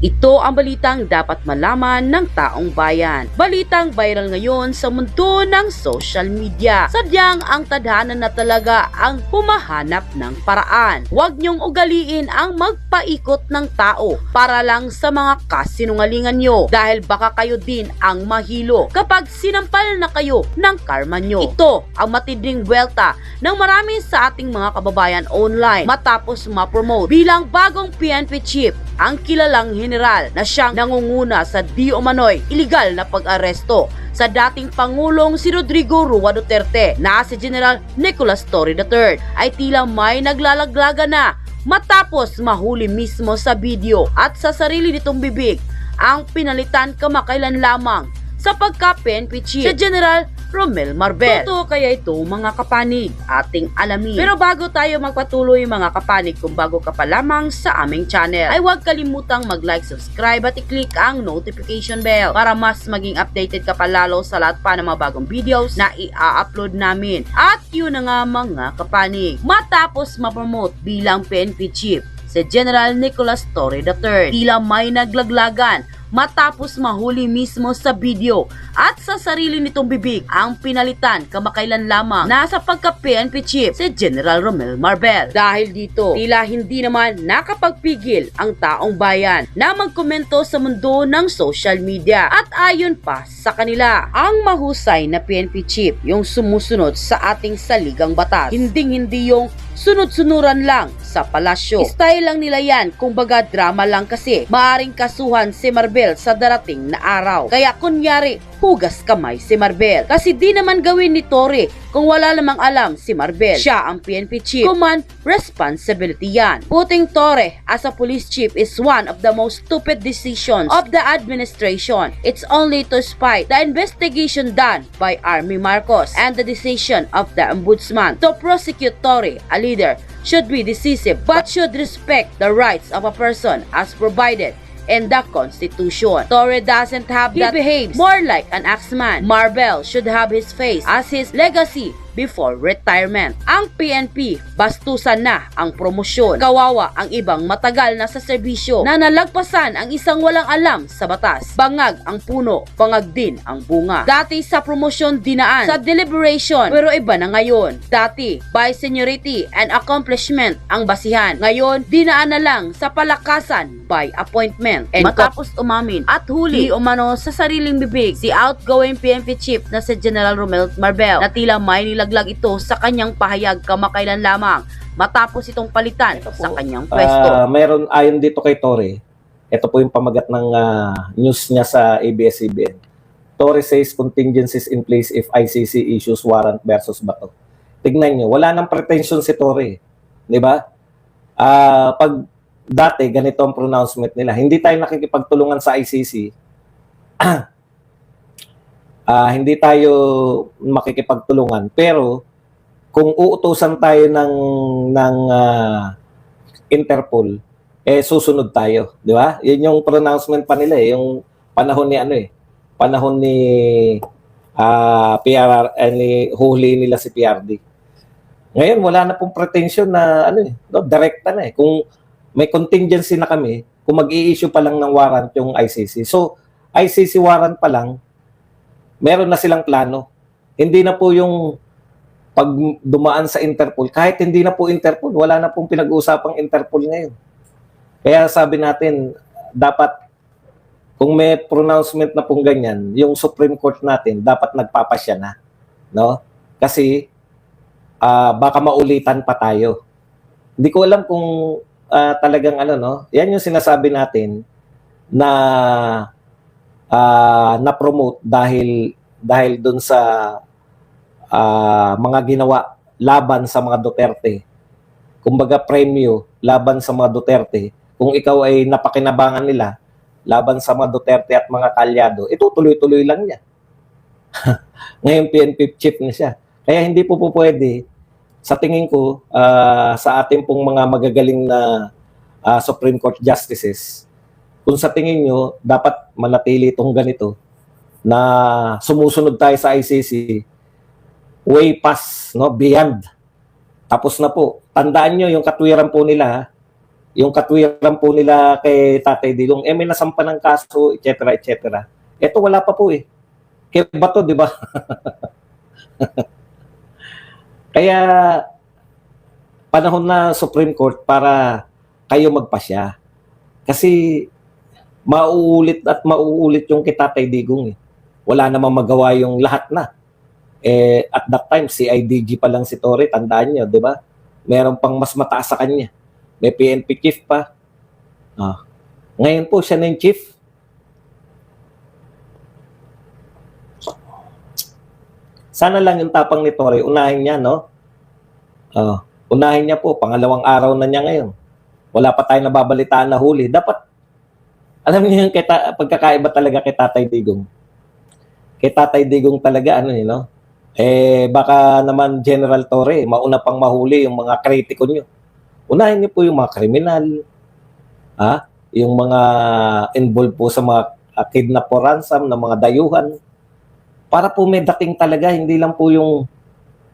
Ito ang balitang dapat malaman ng taong bayan. Balitang viral ngayon sa mundo ng social media. Sadyang ang tadhana na talaga ang humahanap ng paraan. Huwag niyong ugaliin ang magpaikot ng tao para lang sa mga kasinungalingan nyo dahil baka kayo din ang mahilo kapag sinampal na kayo ng karma nyo. Ito ang matinding welta ng marami sa ating mga kababayan online matapos ma-promote bilang bagong PNP chief ang kilalang general na siyang nangunguna sa di umano'y iligal na pag-aresto sa dating Pangulong si Rodrigo Rua Duterte na si General Nicolas Torre III. Ay tila may naglalaglaga na matapos mahuli mismo sa video at sa sarili nitong bibig ang pinalitan kamakailan lamang sa pagka-PNP chief si General Romel Marbel. Totoo kaya ito mga kapanig ating alamin. Pero bago tayo magpatuloy mga kapanig kung bago ka pa lamang sa aming channel ay huwag kalimutang mag-like, subscribe at i-click ang notification bell para mas maging updated ka pa lalo sa lahat pa ng mga bagong videos na i-upload namin. At yun na nga mga kapanig. Matapos ma-promote bilang PNP chief si General Nicolas Torre III. Tila may naglaglagan matapos mahuli mismo sa video at sa sarili nitong bibig ang pinalitan kamakailan lamang nasa pagka-PNP chief si General Romel Marbel. Dahil dito, tila hindi naman nakapagpigil ang taong bayan na magkomento sa mundo ng social media at ayon pa sa kanila, ang mahusay na PNP chief yung sumusunod sa ating saligang batas. Hinding hindi yung sunod-sunuran lang sa palasyo. Style lang nila yan, kumbaga drama lang kasi. Maaring kasuhan si Marbel sa darating na araw. Kaya kunyari, hugas kamay si Marbel. Kasi di naman gawin ni Torre kung wala namang alam si Marbel. Siya ang PNP chief. Kuman, responsibility yan. Putting Torre as a police chief is one of the most stupid decisions of the administration. It's only to spite the investigation done by Army Marcos and the decision of the ombudsman to prosecute Torre, a leader, should be decisive but should respect the rights of a person as provided in the Constitution. Torre doesn't have that. He behaves more like an axeman. Marvel should have his face as his legacy before retirement. Ang PNP, bastusan na ang promosyon. Kawawa ang ibang matagal na sa serbisyo na nalagpasan ang isang walang alam sa batas. Bangag ang puno, bangag din ang bunga. Dati sa promosyon dinaan sa deliberation pero iba na ngayon. Dati by seniority and accomplishment ang basihan. Ngayon, dinaan na lang sa palakasan by appointment. And matapos umamin at huli umano sa sariling bibig si outgoing PNP chief na si General Romel Marbel na tila may nilaglag ito sa kanyang pahayag kamakailan lamang matapos itong palitan Ito po, sa kanyang pwesto. Ah, meron ayon dito kay Torre. Ito po yung pamagat ng ah, news niya sa ABS-CBN. Torre says contingencies in place if ICC issues warrant versus Bato. Tignan niyo, wala nang pretension si Torre. 'Di ba? Ah, pag dati ganito ang pronouncement nila, hindi tayo nakikipagtulungan sa ICC. Ah, hindi tayo makikipagtulungan, pero kung uutusan tayo ng ng ah, Interpol, eh susunod tayo, di ba? Yun yung pronouncement pa nila eh, yung panahon ni ano eh, panahon ni ah PRR, eh, ni huli nila si PRD. Ngayon wala na pong pretension na ano eh, no, direkta na eh. Kung may contingency na kami, kung mag-i-issue pa lang ng warrant yung ICC. So, ICC warrant pa lang, meron na silang plano. Hindi na po yung pag dumaan sa Interpol, kahit hindi na po Interpol, wala na pong pinag-uusapang Interpol ngayon. Kaya sabi natin, dapat kung may pronouncement na pong ganyan, yung Supreme Court natin dapat nagpapasya na, no? Kasi ah, baka maulitan pa tayo. Hindi ko alam kung ah, talagang ano no. Yan yung sinasabi natin na ah, na-promote dahil dahil doon sa ah, mga ginawa laban sa mga Duterte. Kumbaga premyo laban sa mga Duterte. Kung ikaw ay napakinabangan nila laban sa mga Duterte at mga kalyado, ito tuloy-tuloy lang niya. Ngayon PNP chief na siya. Kaya hindi po po pwede sa tingin ko ah, sa ating pong mga magagaling na ah, Supreme Court justices, kung sa tingin nyo dapat manatili itong ganito na sumusunod tayo sa ICC way past, no, beyond. Tapos na po. Tandaan nyo yung katwiran po nila, yung katwiran po nila kay Tatay Digong, eh may nasampa ng kaso, etc. etc. Ito wala pa po eh. Kaya ba to, di ba? Kaya panahon na Supreme Court para kayo magpasya. Kasi mauulit at mauulit yung kay Tatay Digong eh. Wala namang magawa yung lahat na. Eh, at that time, si IDG pa lang si Torre, tandaan nyo, di ba? Meron pang mas mataas sa kanya. May PNP chief pa. Ah. Ngayon po, siya na yung chief. Sana lang yung tapang ni Torre, unahin niya, no? Ah, unahin niya po, pangalawang araw na niya ngayon. Wala pa tayo nababalitaan na huli. Dapat, alam niyo yung kita, pagkakaiba talaga kay Tatay Digong. Kay Tatay Digong talaga, ano yun, no? Eh, baka naman General Torre, mauna pang mahuli yung mga kritiko nyo. Unahin niyo po yung mga kriminal, ha? yung mga involved po sa mga kidnap o ransom ng mga dayuhan. Para po may dating talaga, hindi lang po yung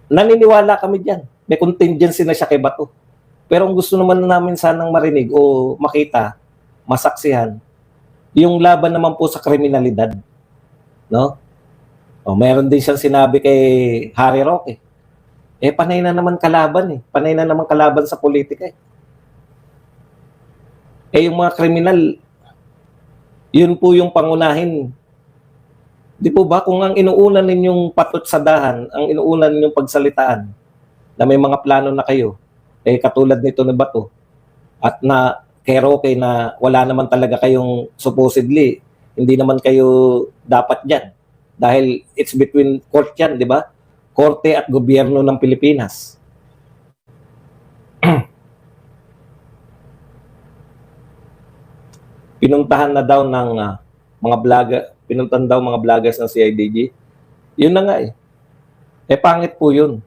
naniniwala kami diyan. May contingency na siya kay Bato. Pero ang gusto naman namin sanang marinig o makita, masaksihan, yung laban naman po sa kriminalidad. No? O, meron din siyang sinabi kay Harry Roque. Eh, panay na naman kalaban eh. Panay na naman kalaban sa politika eh. Eh, yung mga kriminal, yun po yung pangunahin. Di po ba, kung ang inuunan ninyong patot sa dahan, ang inuunan ninyong pagsalitaan, na may mga plano na kayo, eh katulad nito ni Bato, at na kay na wala naman talaga kayong supposedly, hindi naman kayo dapat dyan. Dahil it's between court yan, di ba? Korte at gobyerno ng Pilipinas. pinuntahan na daw ng ah, mga vlogger, pinuntahan daw mga vloggers ng CIDG. Yun na nga eh. Eh pangit po yun.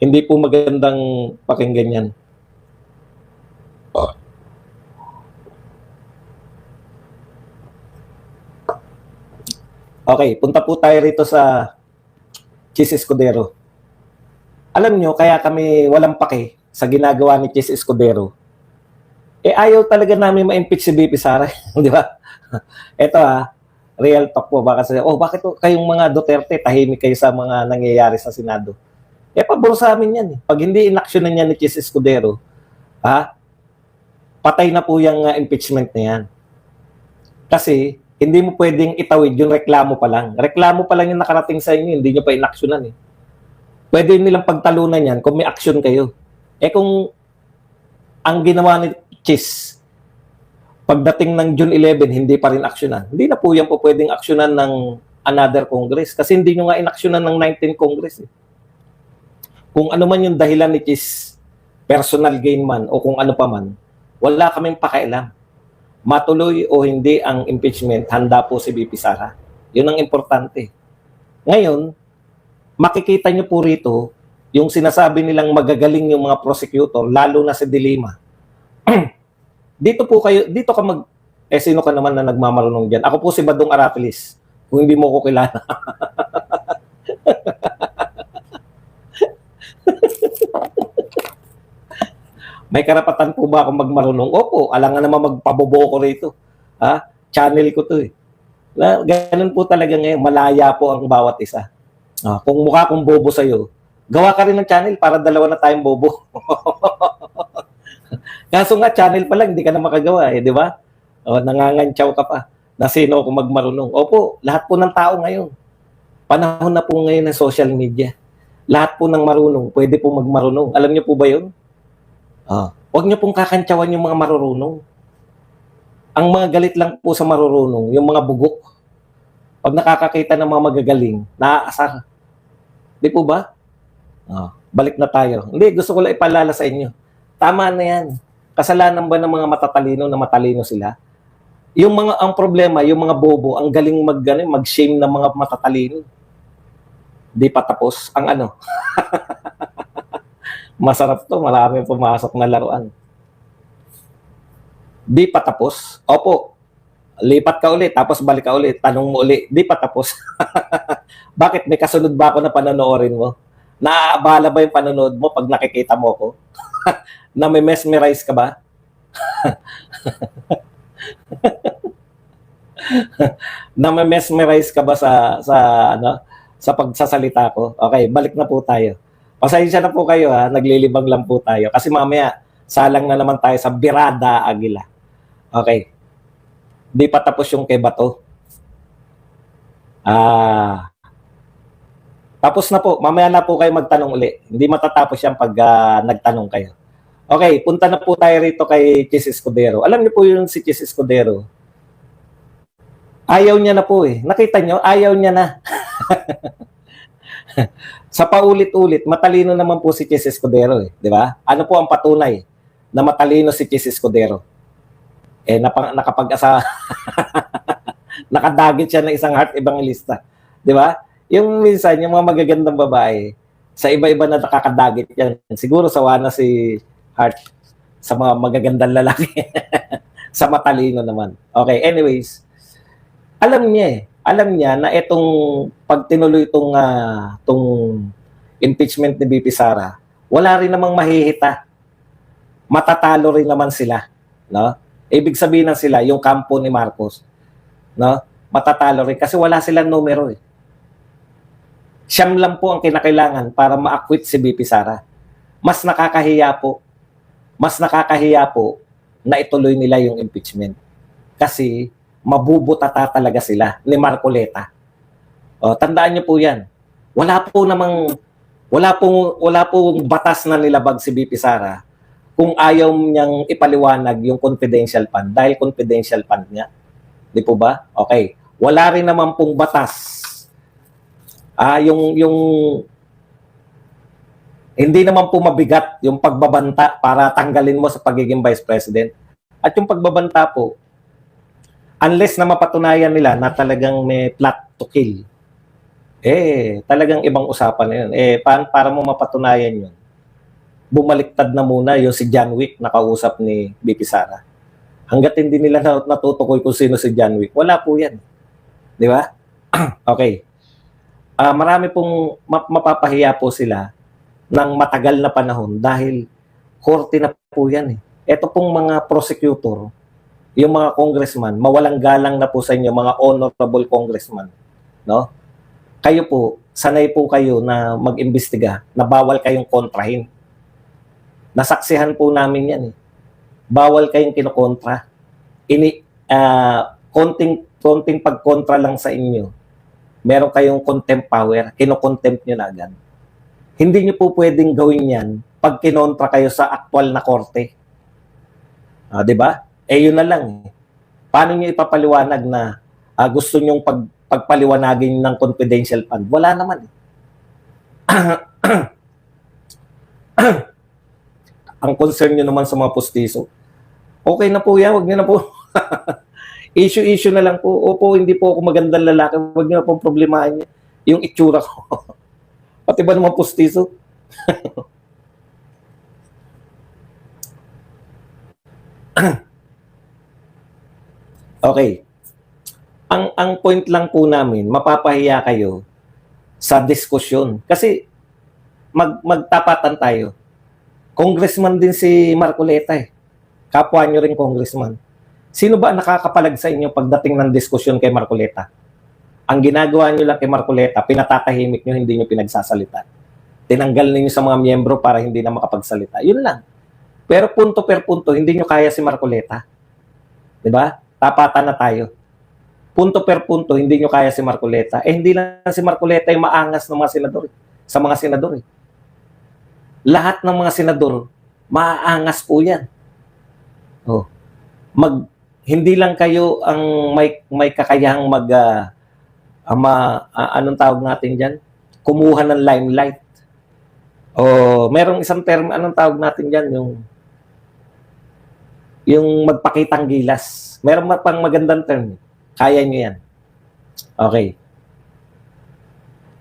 Hindi po magandang pakinggan yan. Okay, punta po tayo rito sa Chis Escudero. Alam nyo, kaya kami walang pake sa ginagawa ni Chis Escudero eh ayaw talaga namin ma-impeach si BP Sara, di ba? Ito ah, real talk po baka sa oh bakit kayong mga Duterte tahimik kayo sa mga nangyayari sa Senado? Eh pabor sa amin 'yan eh. Pag hindi inaksyonan niya ni Chis Escudero, ha? Patay na po yung uh, impeachment na 'yan. Kasi hindi mo pwedeng itawid yung reklamo pa lang. Reklamo pa lang yung nakarating sa inyo, hindi nyo pa inaksyonan eh. Pwede nilang pagtalunan yan kung may aksyon kayo. Eh kung ang ginawa ni Chis, pagdating ng June 11, hindi pa rin aksyonan. Hindi na po yan po pwedeng aksyonan ng another Congress kasi hindi nyo nga inaksyonan ng 19 Congress. Eh. Kung ano man yung dahilan ni Chis, personal gain man o kung ano pa man, wala kaming pakailam. Matuloy o hindi ang impeachment, handa po si BP Sara. Yun ang importante. Ngayon, makikita nyo po rito yung sinasabi nilang magagaling yung mga prosecutor, lalo na si Dilima dito po kayo, dito ka mag, eh sino ka naman na nagmamarunong dyan? Ako po si Badong Arapilis, kung hindi mo ko kilala. May karapatan po ba akong magmarunong? Opo, alangan naman magpabobo ko rito. Ha? Channel ko to eh. Ganun po talaga ngayon, malaya po ang bawat isa. Ah, kung mukha kong bobo sa'yo, gawa ka rin ng channel para dalawa na tayong bobo. Kaso nga, channel pa lang, hindi ka na makagawa eh, di ba? O, nangangantsaw ka pa na sino ako magmarunong. Opo, lahat po ng tao ngayon. Panahon na po ngayon ng social media. Lahat po ng marunong, pwede po magmarunong. Alam niyo po ba yun? Ah, huwag niyo pong kakantsawan yung mga marurunong. Ang mga galit lang po sa marurunong, yung mga bugok. Pag nakakakita ng mga magagaling, naaasar. Di po ba? Ah, balik na tayo. Hindi, gusto ko lang ipalala sa inyo. Tama na yan. Kasalanan ba ng mga matatalino na matalino sila? Yung mga ang problema, yung mga bobo, ang galing mag ano, mag-shame ng mga matatalino. Di pa tapos ang ano. Masarap to, marami pumasok na laruan. Di pa tapos. Opo. Lipat ka ulit, tapos balik ka ulit, tanong mo ulit, di pa tapos. Bakit? May kasunod ba ako na panonoorin mo? Naaabala ba yung panonood mo pag nakikita mo ko? na may mesmerize ka ba? Na-mesmerize ka ba sa sa ano sa pagsasalita ko? Okay, balik na po tayo. Pasensya na po kayo ha, naglilibang lang po tayo kasi mamaya salang na naman tayo sa Birada Agila. Okay. Di pa tapos yung kay Bato. Ah. Tapos na po. Mamaya na po kayo magtanong uli. Hindi matatapos yan pag ah, nagtanong kayo. Okay, punta na po tayo rito kay Chis Escudero. Alam niyo po yung si Chis Escudero. Ayaw niya na po eh. Nakita niyo, ayaw niya na. Sa paulit-ulit, matalino naman po si Chis Escudero eh. Di ba? Ano po ang patunay na matalino si Chis Escudero? Eh, napang, nakapag-asa... nakadagit siya ng isang heart evangelista. Di ba? Yung minsan, yung mga magagandang babae, sa iba-iba na nakakadagit yan. Siguro sawa na si Heart sa mga magagandang lalaki. sa matalino naman. Okay, anyways. Alam niya eh. Alam niya na itong pag tinuloy itong, ah, itong impeachment ni BP Sara, wala rin namang mahihita. Matatalo rin naman sila. No? Ibig sabihin ng sila, yung kampo ni Marcos, no? matatalo rin kasi wala silang numero eh. Siyam lang po ang kinakailangan para ma-acquit si BP Sara. Mas nakakahiya po, mas nakakahiya po na ituloy nila yung impeachment. Kasi mabubutata talaga sila ni Marcoleta. O, tandaan niyo po yan. Wala po namang, wala pong, wala pong batas na nilabag si BP Sara kung ayaw niyang ipaliwanag yung confidential fund dahil confidential fund niya. Di po ba? Okay. Wala rin naman pong batas. Ah, yung yung hindi naman po mabigat yung pagbabanta para tanggalin mo sa pagiging vice president. At yung pagbabanta po, unless na mapatunayan nila na talagang may plot to kill, eh, talagang ibang usapan na yun. Eh, pa- para mo mapatunayan yun, bumaliktad na muna yung si John Wick na kausap ni BP Sara. Hanggat hindi nila nat- natutukoy kung sino si John Wick, wala po yan. Di ba? okay. Ah, marami pong map- mapapahiya po sila ng matagal na panahon dahil korte na po yan eh. Ito pong mga prosecutor, yung mga congressman, mawalang galang na po sa inyo, mga honorable congressman. No? Kayo po, sanay po kayo na mag-imbestiga na bawal kayong kontrahin. Nasaksihan po namin yan eh. Bawal kayong kinokontra. Ini, ah, konting, konting pagkontra lang sa inyo. Meron kayong contempt power, kinokontempt nyo na agad. Hindi nyo po pwedeng gawin yan pag kinontra kayo sa aktual na korte. Ah, 'di ba? Eh yun na lang. Paano niyo ipapaliwanag na ah, gusto niyong pag pagpaliwanagin ng confidential fund? Wala naman. Ang concern niyo naman sa mga postiso. Okay na po yan, wag niyo na po. Issue-issue na lang po. Opo, hindi po ako magandang lalaki. Wag niyo na pong problemahan niya. Yung itsura ko. Pati ba naman postiso? Okay. Ang ang point lang po namin, mapapahiya kayo sa diskusyon. Kasi mag magtapatan tayo. Congressman din si Marcoleta eh. Kapwa nyo rin congressman. Sino ba nakakapalag sa inyo pagdating ng diskusyon kay Marcoleta? Ang ginagawa nyo lang kay Marcoleta, pinatatahimik nyo, hindi nyo pinagsasalita. Tinanggal ninyo sa mga miyembro para hindi na makapagsalita. Yun lang. Pero punto per punto, hindi nyo kaya si Marcoleta. 'Di ba? Tapatan na tayo. Punto per punto, hindi nyo kaya si Marcoleta. Eh, hindi lang si Marcoleta yung maangas ng mga senador. Sa mga senador. eh. Lahat ng mga senador, maaangas po yan. Oh. Mag, hindi lang kayo ang may, may kakayahang mag, ah, ah, ma- ah, anong tawag natin dyan? Kumuha ng limelight. O, merong isang term, anong tawag natin dyan? Yung, yung magpakitang gilas. Meron pang magandang term. Kaya nyo yan. Okay.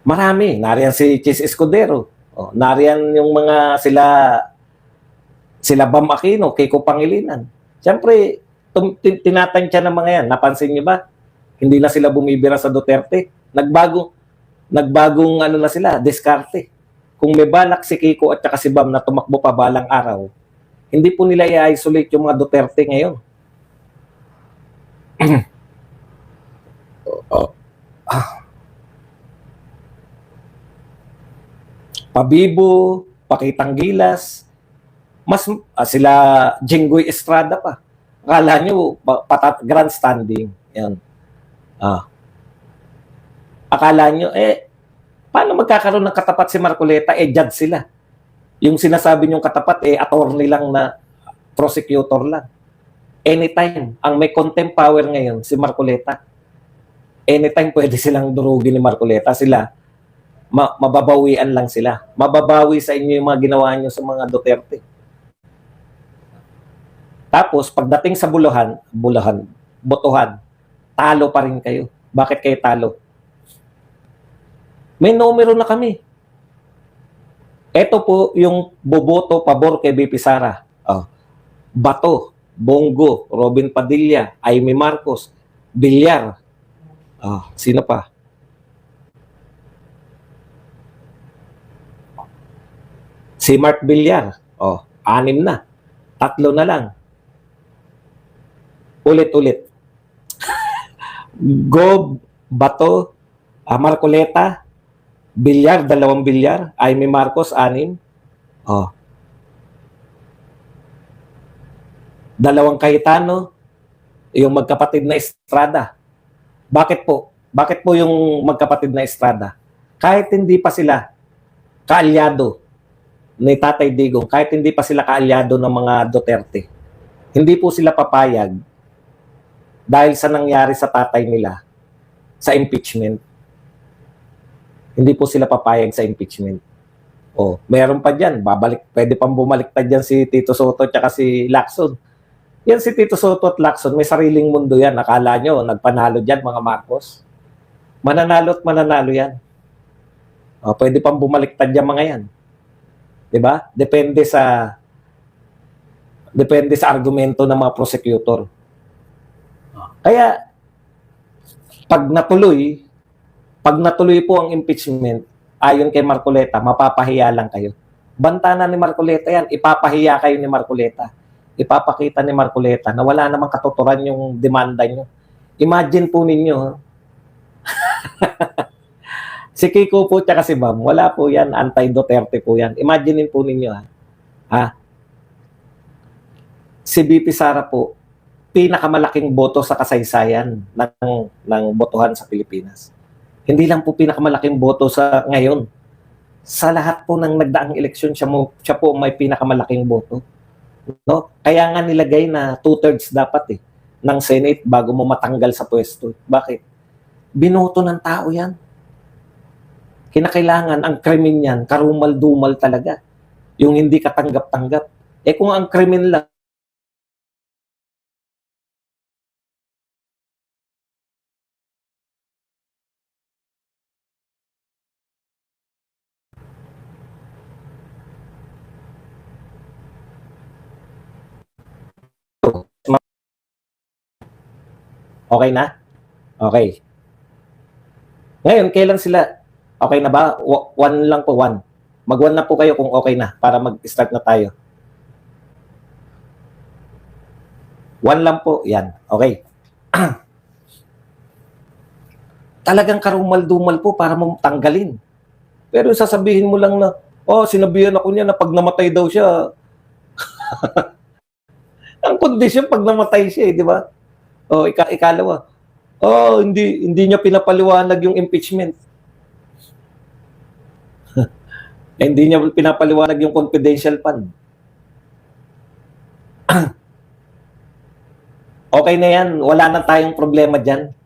Marami. Nariyan si Chis Escudero. O, nariyan yung mga sila sila Bam Aquino, Kiko Pangilinan. Siyempre, tinatansya ng mga yan. Napansin niyo ba? Hindi na sila bumibira sa Duterte. Nagbago, nagbagong ano na sila, diskarte. Kung may balak si Kiko at saka si Bam na tumakbo pa balang araw, Hindi po nila i-isolate yung mga Duterte ngayon. Pabibo, Pakitang Gilas, mas ah, sila Jenggoy Estrada pa. Akala nyo, pa- patat, grandstanding. Yan. Ah. Akala nyo, eh, paano magkakaroon ng katapat si Marcoleta? Eh, judge sila. Yung sinasabi nyong katapat, eh, attorney lang na prosecutor lang. Anytime, ang may contempt power ngayon, si Marcoleta. Anytime pwede silang durugin ni Marcoleta. Sila, ma- mababawian lang sila. Mababawi sa inyo yung mga ginawa nyo sa mga Duterte. Tapos, pagdating sa buluhan, buluhan, botohan, talo pa rin kayo. Bakit kayo talo? May numero na kami. Ito po yung boboto pabor kay BP Sara. Oh. Bato, Bongo, Robin Padilla, Aimee Marcos, Villar. Oh, sino pa? Si Mark Villar. Oh, anim na. Tatlo na lang. Ulit-ulit. Gob, Bato, ah, Marcoleta, Bilyar, dalawang bilyar. Aimee Marcos, anim. Oh. Dalawang Cayetano, yung magkapatid na Estrada. Bakit po? Bakit po yung magkapatid na Estrada? Kahit hindi pa sila kaalyado ni Tatay Digong, kahit hindi pa sila kaalyado ng mga Duterte, hindi po sila papayag dahil sa nangyari sa tatay nila sa impeachment hindi po sila papayag sa impeachment. Oh, meron pa diyan, babalik, pwede pang bumaliktad diyan si Tito Soto at si Lacson. Yan si Tito Soto at Lacson, may sariling mundo yan. Nakala nyo, nagpanalo diyan mga Marcos. Mananalo at mananalo yan. Oh, pwede pang bumaliktad yan mga yan. ba? Depende sa depende sa argumento ng mga prosecutor. Kaya pag natuloy, pag natuloy po ang impeachment, ayon kay Marcoleta, mapapahiya lang kayo. Banta na ni Marcoleta yan, ipapahiya kayo ni Marcoleta. Ipapakita ni Marcoleta na wala namang katuturan yung demanda nyo. Imagine po ninyo, si Kiko po tsaka si Bam, wala po yan, anti-Duterte po yan. Imaginein po ninyo ha. ha? Si BP Sara po, pinakamalaking boto sa kasaysayan ng, ng botohan sa Pilipinas hindi lang po pinakamalaking boto sa ngayon. Sa lahat po ng nagdaang eleksyon, siya, mo, siya po may pinakamalaking boto. No? Kaya nga nilagay na two-thirds dapat eh, ng Senate bago mo matanggal sa pwesto. Bakit? Binoto ng tao yan. Kinakailangan, ang krimen yan, karumal-dumal talaga. Yung hindi katanggap-tanggap. Eh kung ang krimen lang, Okay na? Okay. Ngayon, kailan sila? Okay na ba? One lang po, one. Mag-one na po kayo kung okay na para mag-start na tayo. One lang po, yan. Okay. Talagang karumal-dumal po para mo tanggalin. Pero sasabihin mo lang na, oh, sinabihan ako niya na pag namatay daw siya, ang kondisyon pag namatay siya, eh, di ba? Oh, ika ikalawa. Oh, hindi hindi niya pinapaliwanag yung impeachment. hindi niya pinapaliwanag yung confidential fund. okay na yan. Wala na tayong problema dyan.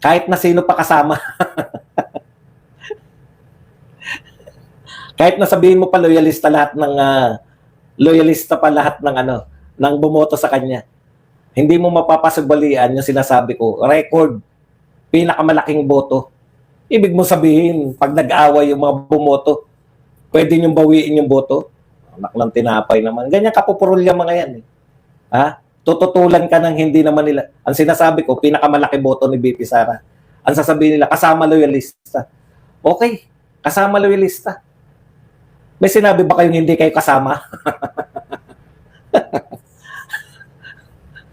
Kahit na sino pa kasama. Kahit na sabihin mo pa loyalista lahat ng ah, loyalista pa lahat ng ano, ng bumoto sa kanya hindi mo mapapasubalian yung sinasabi ko, record, pinakamalaking boto. Ibig mo sabihin, pag nag-away yung mga bumoto, pwede niyong bawiin yung boto. Anak ng tinapay naman. Ganyan kapupurol yung mga yan. Eh. Ha? Tututulan ka ng hindi naman nila. Ang sinasabi ko, pinakamalaki boto ni BP Sara. Ang sasabihin nila, kasama loyalista. Okay, kasama loyalista. May sinabi ba kayong hindi kayo kasama?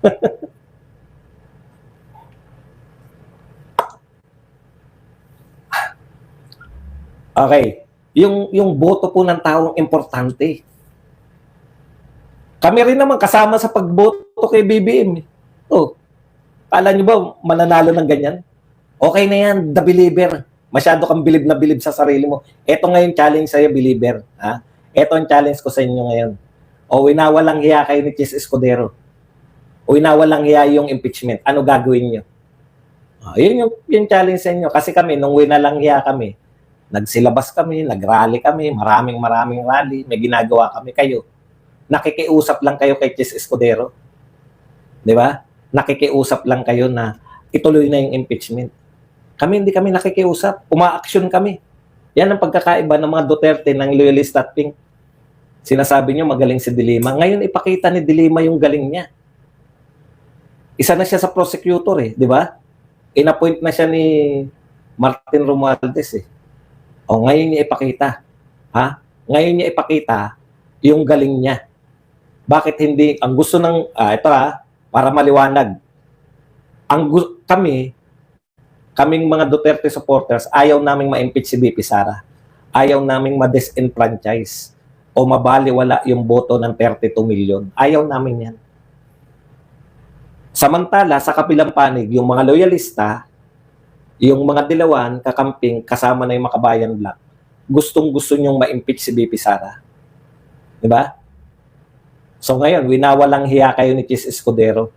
Okay. Yung, yung boto po ng taong importante. Kami rin naman kasama sa pagboto kay BBM. Oh. Kala nyo ba mananalo ng ganyan? Okay na yan, the believer. Masyado kang bilib na bilib sa sarili mo. Ito ngayon challenge sa'yo, believer. Ha? Ito ang challenge ko sa inyo ngayon. O winawalang hiya kayo ni Chis Escudero. O winawalang hiya yung impeachment. Ano gagawin nyo? Ah, yun yung, yung challenge sa inyo. Kasi kami, nung winalang hiya kami, nagsilabas kami, nagrally kami, maraming maraming rally, may ginagawa kami kayo. Nakikiusap lang kayo kay Chis Escudero. Di ba? Nakikiusap lang kayo na ituloy na yung impeachment. Kami hindi kami nakikiusap, umaaksyon kami. Yan ang pagkakaiba ng mga Duterte ng loyalist at pink. Sinasabi niyo magaling si Dilima. Ngayon ipakita ni Dilima yung galing niya. Isa na siya sa prosecutor eh, di ba? Inappoint na siya ni Martin Romualdez eh. O ngayon niya ipakita. Ha? Ngayon niya ipakita yung galing niya. Bakit hindi, ang gusto ng, ah, ito ha, para maliwanag. Ang kami, kaming mga Duterte supporters, ayaw naming ma-impeach si BP Sara. Ayaw naming ma-disenfranchise o mabaliwala yung boto ng 32 million. Ayaw namin yan. Samantala, sa kabilang panig, yung mga loyalista, yung mga dilawan, kakamping, kasama na yung makabayan black, gustong gusto nyong ma-impeach si BP Sara. Di ba? So ngayon, winawalang hiya kayo ni Chis Escudero.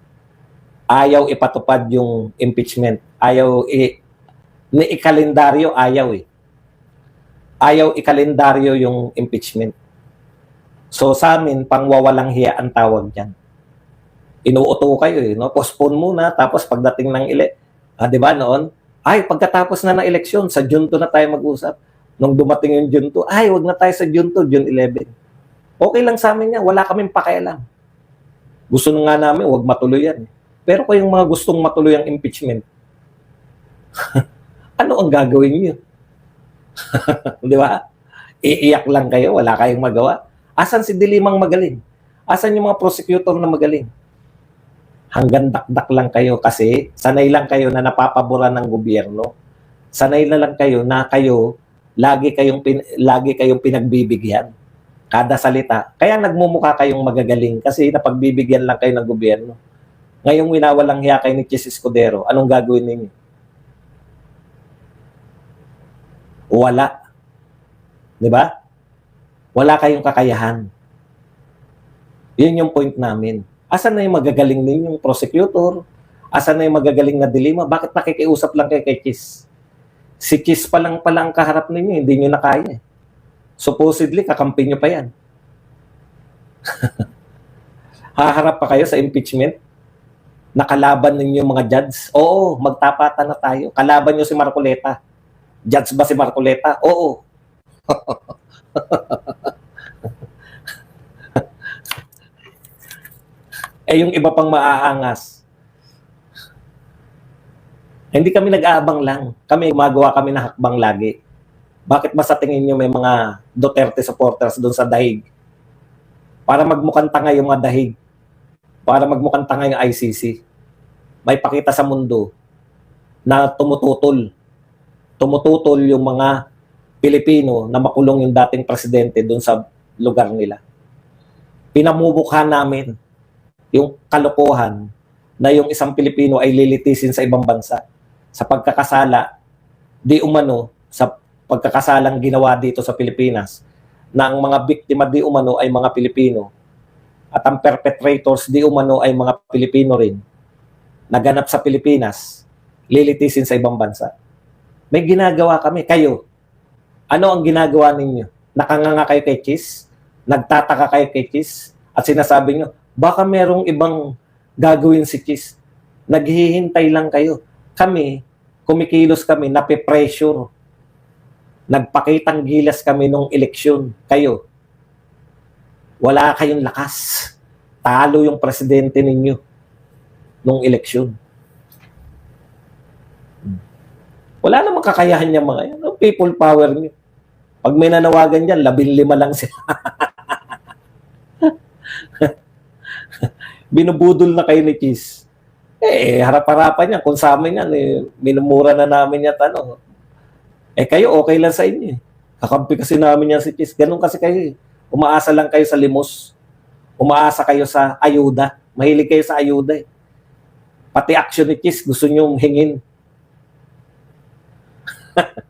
Ayaw ipatupad yung impeachment. Ayaw i ni ikalendaryo, ayaw eh. Ayaw ikalendaryo yung impeachment. So sa amin, pangwawalang hiya ang tawag dyan. Inuuto kayo eh, no? Postpone muna, tapos pagdating ng ile, ah, di ba noon, ay, pagkatapos na ng eleksyon, sa June 2 na tayo mag-usap. Nung dumating yung June 2, ay, wag na tayo sa June 2, June 11. Okay lang sa amin yan, wala kaming pakialam. Gusto nga namin, wag matuloy yan. Pero kung yung mga gustong matuloy ang impeachment, ano ang gagawin niyo? Di ba? Iiyak lang kayo, wala kayong magawa. Asan si Dilimang magaling? Asan yung mga prosecutor na magaling? Hanggang dakdak lang kayo kasi sanay lang kayo na napapaboran ng gobyerno. Sanay na lang kayo na kayo lagi kayong pin, lagi kayong pinagbibigyan kada salita. Kaya nagmumukha kayong magagaling kasi napagbibigyan lang kayo ng gobyerno. Ngayong winawalang hiya kayo ni Chis Escudero, anong gagawin ninyo? Wala. 'Di ba? Wala kayong kakayahan. Yun yung point namin. Asan na yung magagaling ninyong prosecutor? Asan na yung magagaling na dilima? Bakit nakikiusap lang kayo kay Chis? Si Chis pa lang pala ang kaharap ninyo, hindi nyo na kaya. Supposedly, kakampi nyo pa yan. Haharap pa kayo sa impeachment? Nakalaban ninyo mga judge? Oo, magtapatan na tayo. Kalaban nyo si Marcoleta. Judge ba si Marcoleta? Oo. eh yung iba pang maaangas. Hindi kami nag-aabang lang. Kami, gumagawa kami ng hakbang lagi. Bakit ba sa tingin nyo may mga Duterte supporters doon sa dahig? Para magmukhang tanga yung mga dahig. Para magmukhang tanga yung ICC. May pakita sa mundo na tumututol. Tumututol yung mga Pilipino na makulong yung dating presidente doon sa lugar nila. Pinamumukha namin yung kalokohan na yung isang Pilipino ay lilitisin sa ibang bansa sa pagkakasala di umano sa pagkakasalang ginawa dito sa Pilipinas na ang mga biktima di umano ay mga Pilipino at ang perpetrators di umano ay mga Pilipino rin naganap sa Pilipinas lilitisin sa ibang bansa. May ginagawa kami kayo. Ano ang ginagawa ninyo? Nakanganga kayo kay Chis nagtataka kayo kay Chis at sinasabi nyo baka merong ibang gagawin si Chis. Naghihintay lang kayo. Kami, kumikilos kami, nape-pressure. Nagpakitang gilas kami nung eleksyon. Kayo, wala kayong lakas. Talo yung presidente ninyo nung eleksyon. Wala namang kakayahan niya mga yan. People power niyo. Pag may nanawagan dyan, labing lima lang sila. binubudol na kayo ni Cheese. Eh, harap-harapan niya. Kung sa amin yan, eh, minumura na namin yan tanong. Eh, kayo okay lang sa inyo. eh. Kakampi kasi namin yan si Cheese. Ganun kasi kayo. eh. Umaasa lang kayo sa limos. Umaasa kayo sa ayuda. Mahilig kayo sa ayuda eh. Pati action ni Cheese, gusto nyo hingin.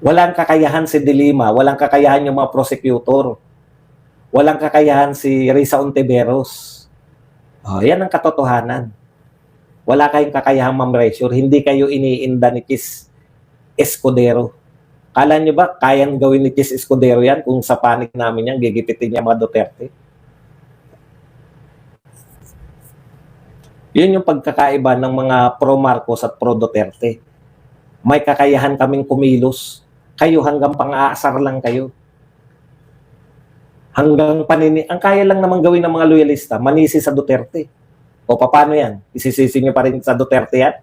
walang kakayahan si Dilima, walang kakayahan yung mga prosecutor, walang kakayahan si Risa Ontiveros. Oh, yan ang katotohanan. Wala kayong kakayahan, Ma'am Rachel. Hindi kayo iniinda ni Chis Escudero. Kala nyo ba, kayang gawin ni Chis Escudero yan kung sa panig namin yan, gigipitin niya mga Duterte? Yun yung pagkakaiba ng mga pro-Marcos at pro-Duterte. May kakayahan kaming kumilos. Kayo hanggang pang-aasar lang kayo. Hanggang panini... Ang kaya lang naman gawin ng mga loyalista, manisi sa Duterte. O paano yan? Isisisi nyo pa rin sa Duterte yan?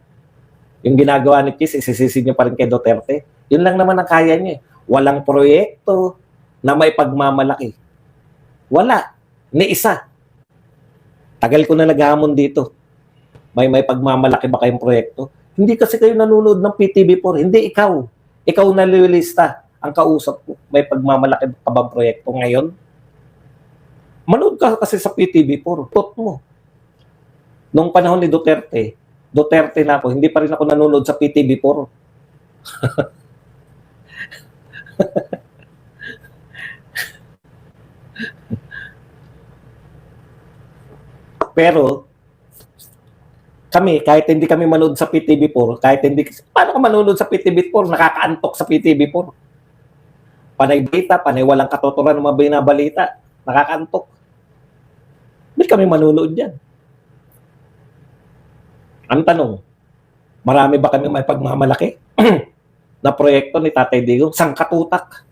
Yung ginagawa ni Kiss, isisisi nyo pa rin kay Duterte? Yun lang naman ang kaya niya. eh. Walang proyekto na may pagmamalaki. Wala. Ni isa. Tagal ko na naghamon dito. May may pagmamalaki ba kayong proyekto? Hindi kasi kayo nanonood ng PTV4. Hindi ikaw. Ikaw na loyalista ang kausap ko. May pagmamalaki ka bang proyekto ngayon? Manood ka kasi sa PTV4. Tot mo. Nung panahon ni Duterte, Duterte na ako, hindi pa rin ako nanonood sa PTV4. Pero, kami, kahit hindi kami manood sa PTV4, kahit hindi, paano ka manonood sa PTV4? Nakakaantok sa PTV4. Panay balita, panay walang katotoran ng mga binabalita. Nakakaantok. Ba't kami manonood dyan? Ang tanong, marami ba kami may pagmamalaki na proyekto ni Tatay Digong? Sangkatutak.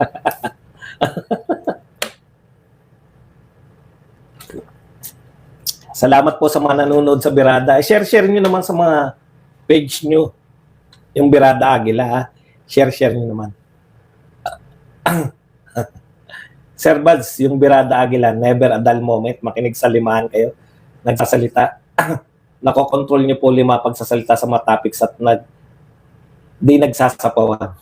Salamat po sa mga nanonood sa Birada. Share-share nyo naman sa mga page nyo. Yung Birada Agila, ha? Share-share nyo naman. Sir Buds, yung Birada Agila, never a dull moment. Makinig sa limahan kayo. Nagsasalita. Nakokontrol nyo po lima pagsasalita sa mga topics at nag di nagsasapawan.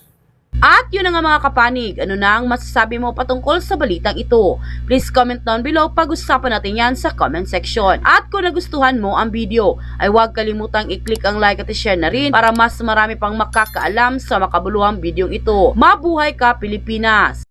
At yun na mga kapanig, ano na ang masasabi mo patungkol sa balitang ito? Please comment down below, pag-usapan natin yan sa comment section. At kung nagustuhan mo ang video, ay huwag kalimutang i-click ang like at i-share na rin para mas marami pang makakaalam sa makabuluhang video ito. Mabuhay ka Pilipinas!